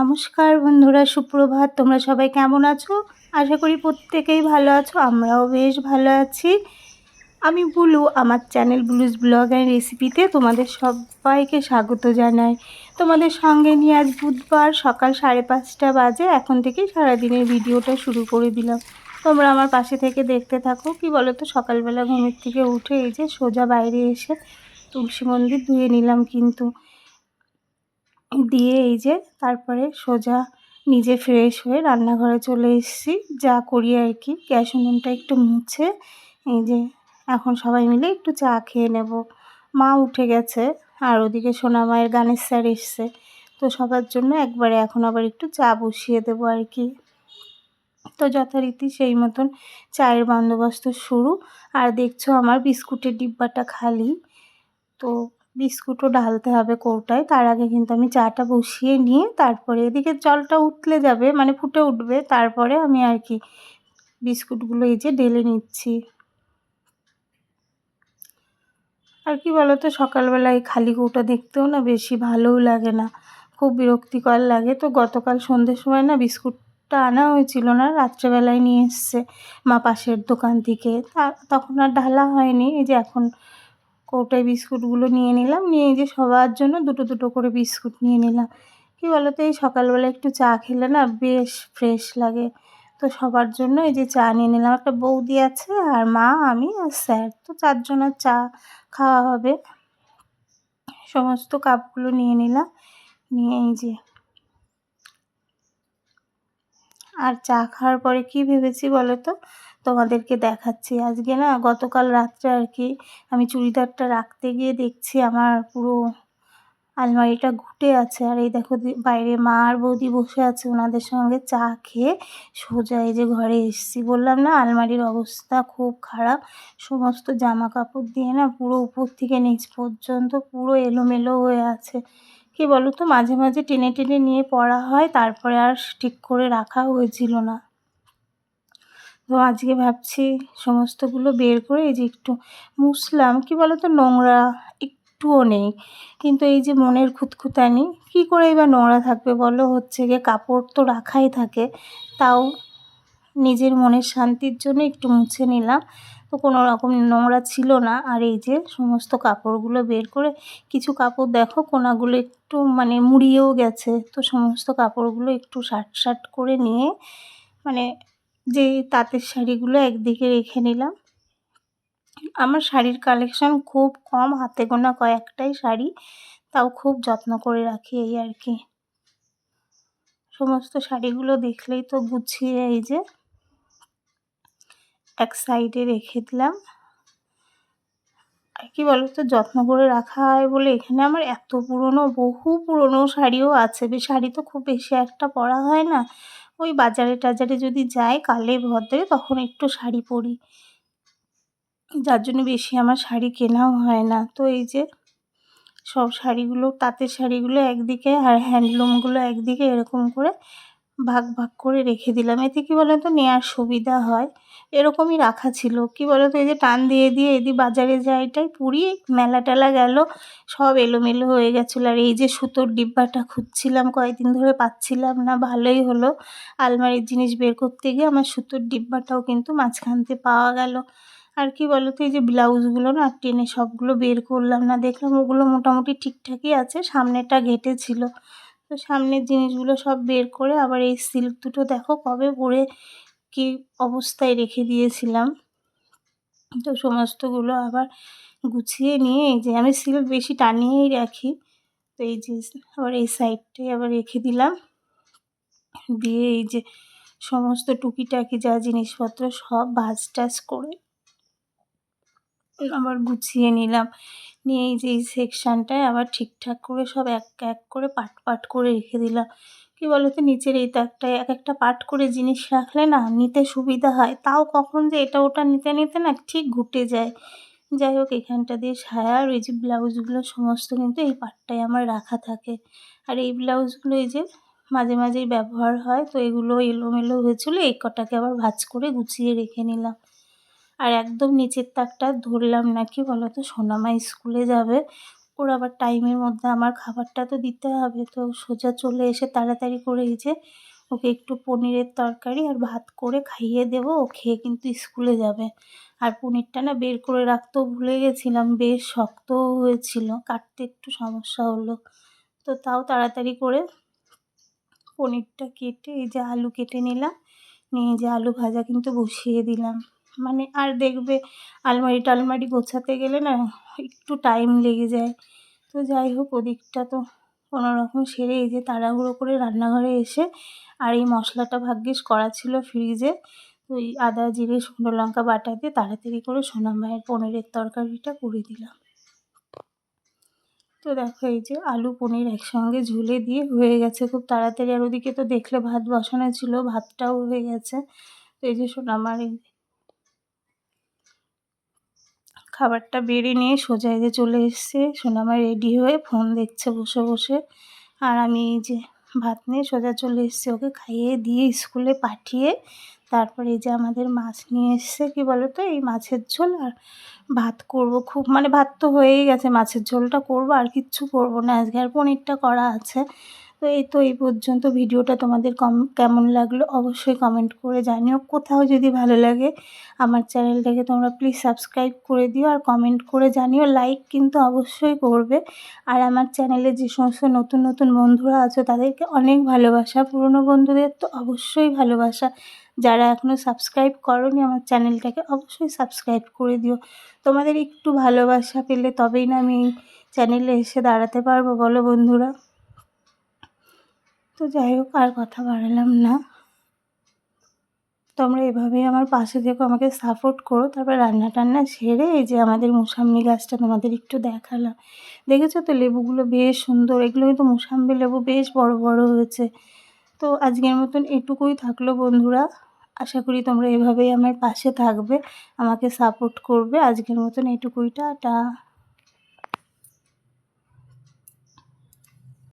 নমস্কার বন্ধুরা, সুপ্রভাত। তোমরা সবাই কেমন আছো? আশা করি প্রত্যেকেই ভালো আছো, আমরাও বেশ ভালো আছি। আমি বুলু, আমার চ্যানেল ব্লুজ ব্লগ অ্যান্ড রেসিপিতে তোমাদের সবাইকে স্বাগত জানাই। তোমাদের সঙ্গে নিয়ে আজ বুধবার সকাল সাড়ে পাঁচটা বাজে, এখন থেকেই সারাদিনের ভিডিওটা শুরু করে দিলাম। তোমরা আমার পাশে থেকে দেখতে থাকো, কি বলো তো সকালবেলা ঘুমের থেকে উঠে এই যে সোজা বাইরে এসে তুলসী মন্দির ধুয়ে নিলাম কিন্তু। দিয়ে এই যে তারপরে সোজা নিজে ফ্রেশ হয়ে রান্নাঘরে চলে এসেছি। যা করি আর কি। গ্যাস উনুনটা একটু মুছে এই যে এখন সবাই মিলে একটু চা খেয়ে নেব। মা উঠে গেছে আর ওদিকে সোনা মায়ের গানের স্যার এসছে। তো সবার জন্য একবারে এখন আবার একটু চা বসিয়ে দেবো আর কি। তো যথারীতি সেই মতন চায়ের বন্দোবস্ত শুরু। আর দেখছ আমার বিস্কুটের ডিব্বাটা খালি। তো বিস্কুটও ঢালতে হবে কৌটায়। তার আগে কিন্তু আমি চাটা বসিয়ে নিয়ে তারপরে এদিকে জলটা উঠলে যাবে মানে ফুটে উঠবে। তারপরে আমি আর কি বিস্কুটগুলো এই যে ঢেলে নিচ্ছি। আর কি বলতো সকালবেলা এই খালি কৌটা দেখতেও না বেশি ভালোও লাগে না। খুব বিরক্তিকর লাগে। তো গতকাল সন্ধ্যের সময় না বিস্কুটটা আনা হয়েছিল না, রাত্রেবেলায় নিয়ে এসছে মা পাশের দোকান থেকে। তখন আর ঢালা হয়নি। এই যে এখন কৌটায় বিস্কুটগুলো নিয়ে নিলাম। নিয়ে যে সবার জন্য দুটো দুটো করে বিস্কুট নিয়ে নিলাম। কী বলো তো এই সকালবেলা একটু চা খেলে না বেশ ফ্রেশ লাগে। তো সবার জন্য এই যে চা নিয়ে নিলাম। একটা বৌদি আছে আর মা, আমি আর স্যার। তো চারজনের চা খাওয়া হবে। সমস্ত কাপগুলো নিয়ে নিলাম। নিয়ে এই যে আর চা খাওয়ার পরে কি ভেবেছি বলো তো তোমাদেরকে দেখাচ্ছি। আজকে না গতকাল রাত্রে আর কি আমি চুড়িদারটা রাখতে গিয়ে দেখছি আমার পুরো আলমারিটা ঘুটে আছে। আর এই দেখো বাইরে মা আর বৌদি বসে আছে ওনাদের সঙ্গে চা খেয়ে। সোজা এই যে ঘরে এসছি। বললাম না আলমারির অবস্থা খুব খারাপ। সমস্ত জামা কাপড় দিয়ে না পুরো উপর থেকে নিচ পর্যন্ত পুরো এলোমেলো হয়ে আছে। কি বলো তো মাঝে মাঝে টেনে টেনে নিয়ে পড়া হয়, তারপরে আর ঠিক করে রাখা হয়েছিল না। তো আজকে ভাবছি সমস্তগুলো বের করে এই যে একটু মুছলাম। কি বলো তো নোংরা একটুও নেই। কিন্তু এই যে মনের খুঁতখুতানি, কী করে এবার নোংরা থাকবে বলো? হচ্ছে গিয়ে কাপড় তো রাখাই থাকে। তাও নিজের মনের শান্তির জন্য একটু মুছে নিলাম। তো কোনো রকম নোংরা ছিল না। আর এই যে সমস্ত কাপড়গুলো বের করে কিছু কাপড় দেখো, কোনাগুলো একটু মানে মুড়িয়েও গেছে। তো সমস্ত কাপড়গুলো একটু শার্ট শার্ট করে নিয়ে মানে যে তাঁতের শাড়িগুলো একদিকে রেখে নিলাম। আমার শাড়ির কালেকশন খুব কম, হাতে গোনা কয়েকটাই শাড়ি, তাও খুব যত্ন করে রাখি এই আর কি। সমস্ত শাড়িগুলো দেখলেই তো গুছিয়ে এই যে এক সাইডে রেখে দিলাম। আর কি বলো তো যত্ন করে রাখা হয় বলে এখানে আমার এত পুরনো, বহু পুরনো শাড়িও আছে। শাড়ি তো খুব বেশি একটা পরা হয় না। ওই বাজারে টাজারে যদি যাই কালে ভদ্রে, তখন একটু শাড়ি পরি। যার জন্য বেশি আমার শাড়ি কেনাও হয় না। তো এই যে সব শাড়িগুলো, তাঁতের শাড়িগুলো একদিকে আর হ্যান্ডলুমগুলো একদিকে এরকম করে ভাগ ভাগ করে রেখে দিলাম। এতে কী বলেন তো নেওয়ার সুবিধা হয়। এরকমই রাখা ছিল। কি বলো তো এই যে টান দিয়ে দিয়ে এদি বাজারে যাইটাই পুরি মেলা টেলা গেল, সব এলোমেলো হয়ে গেছিল। আর এই যে সুতোর ডিব্বাটা খুঁজছিলাম, কয়েকদিন ধরে পাচ্ছিলাম না, ভালোই হলো। আলমারির জিনিস বের করতে গিয়ে আমার সুতোর ডিব্বাটাও কিন্তু মাঝখানতে পাওয়া গেল। আর কি বলো তো এই যে ব্লাউজগুলো না, টেনে সবগুলো বের করলাম না, দেখলাম ওগুলো মোটামুটি ঠিকঠাকই আছে সামনেটা ঘেটে ছিল। তো সামনের জিনিসগুলো সব বের করে আবার এই সিল্ক দুটো দেখো কবে পরে কি অবস্থায় রেখে দিয়েছিলাম। তো সমস্তগুলো আবার গুছিয়ে নিয়ে এই যে আমি সিল্ক বেশি টানিয়েই রাখি, তো এই যে আবার এই সাইডটাই আবার রেখে দিলাম। দিয়ে এই যে সমস্ত টুকিটাকি যা জিনিসপত্র সব ভাজ টাজ করে আবার গুছিয়ে নিলাম। নিয়ে এই যে এই সেকশানটায় আবার ঠিকঠাক করে সব এক এক করে পাট পাট করে রেখে দিলাম। কী বলো তো নিচের এই তাকটায় এক একটা পাট করে জিনিস রাখলে না নিতে সুবিধা হয়। তাও কখন যে এটা ওটা নিতে নিতে না ঠিক ঘুটে যায়। যাই হোক, এখানটা দিয়ে সায়া আর ওই যে ব্লাউজগুলো, সমস্ত কিন্তু এই পাটটায় আমার রাখা থাকে। আর এই ব্লাউজগুলো এই যে মাঝে মাঝেই ব্যবহার হয়, তো এগুলো এলোমেলো হয়েছিলো, এই কটাকে আবার ভাজ করে গুছিয়ে রেখে নিলাম। আর একদম নিচের তাকটা ধরলাম নাকি বলো তো সোনামা স্কুলে যাবে। ওর আবার টাইমের মধ্যে আমার খাবারটা তো দিতে হবে। তো সোজা চলে এসে তাড়াতাড়ি করে এই যে ওকে একটু পনিরের তরকারি আর ভাত করে খাইয়ে দেবো, ও খেয়ে কিন্তু স্কুলে যাবে। আর পনিরটা না বের করে রাখতেও ভুলে গেছিলাম, বেশ শক্তও হয়েছিল, কাটতে একটু সমস্যা হলো। তো তাও তাড়াতাড়ি করে পনিরটা কেটে এই যে আলু কেটে নিলাম, নিয়ে যে আলু ভাজা কিন্তু বসিয়ে দিলাম। মানে আর দেখবে আলমারি টালমারি গোছাতে গেলে না একটু টাইম লেগে যায়। তো যাই হোক, ওদিকটা তো কোনো রকম সেরে এই যে তাড়াহুড়ো করে রান্নাঘরে এসে আর এই মশলাটা ভাগ্যিস করা ছিল ফ্রিজে ওই আদা, জিরে, শুকনো লঙ্কা বাটা দিয়ে তাড়াতাড়ি করে সোনা মায়ের পনিরের তরকারিটা করে দিলাম। তো দেখো এই যে আলু, পনির একসঙ্গে ঝুলে দিয়ে হয়ে গেছে খুব তাড়াতাড়ি। আর ওদিকে তো দেখলে ভাত বসানো ছিল, ভাতটাও হয়ে গেছে। তো এই যে সোনা আমার এই খাবারটা বেড়ে নিয়ে সোজা যে চলে এসছে। সোনামা রেডি হয়ে ফোন দেখছে বসে বসে। আর আমি এই যে ভাত নিয়ে সোজা চলে এসছি ওকে খাইয়ে দিয়ে স্কুলে পাঠিয়ে তারপরে এই যে আমাদের মাছ নিয়ে এসছে, কী বলো তো এই মাছের ঝোল আর ভাত করব খুব মানে ভাত তো হয়েই গেছে, মাছের ঝোলটা করব, আর কিচ্ছু করব না। আজকে আর পনিরটা করা আছে। তো এই তো এই পর্যন্ত ভিডিওটা তোমাদের কম, কেমন লাগল অবশ্যই কমেন্ট করে জানিও। কোথাও যদি ভালো লাগে আমার চ্যানেলটাকে তোমরা প্লিজ সাবস্ক্রাইব করে দিও আর কমেন্ট করে জানিও। লাইক কিন্তু অবশ্যই করবে। আর আমার চ্যানেলে যে সমস্ত নতুন নতুন বন্ধুরা আছো তাদেরকে অনেক ভালোবাসা। পুরনো বন্ধুদের তো অবশ্যই ভালোবাসা। যারা এখনও সাবস্ক্রাইব করনি আমার চ্যানেলটাকে অবশ্যই সাবস্ক্রাইব করে দিও। তোমাদের একটু ভালোবাসা পেলে তবেই না আমি চ্যানেলে এসে দাঁড়াতে পারব, বলো বন্ধুরা। তো যাই হোক, আর কথা বাড়ালাম না। তোমরা এভাবেই আমার পাশে দেখো আমাকে সাপোর্ট করো। তারপর রান্না টান্না সেরে এই যে আমাদের মুসাম্মি গাছটা তোমাদের একটু দেখালাম। দেখেছ তো, লেবুগুলো বেশ সুন্দর। এগুলো কিন্তু মুসাম্বি লেবু বেশ বড় বড় হয়েছে। তো আজকের মতন এটুকুই থাকল বন্ধুরা। আশা করি তোমরা এভাবেই আমার পাশে থাকবে, আমাকে সাপোর্ট করবে। আজকের মতন এটুকুইটা টা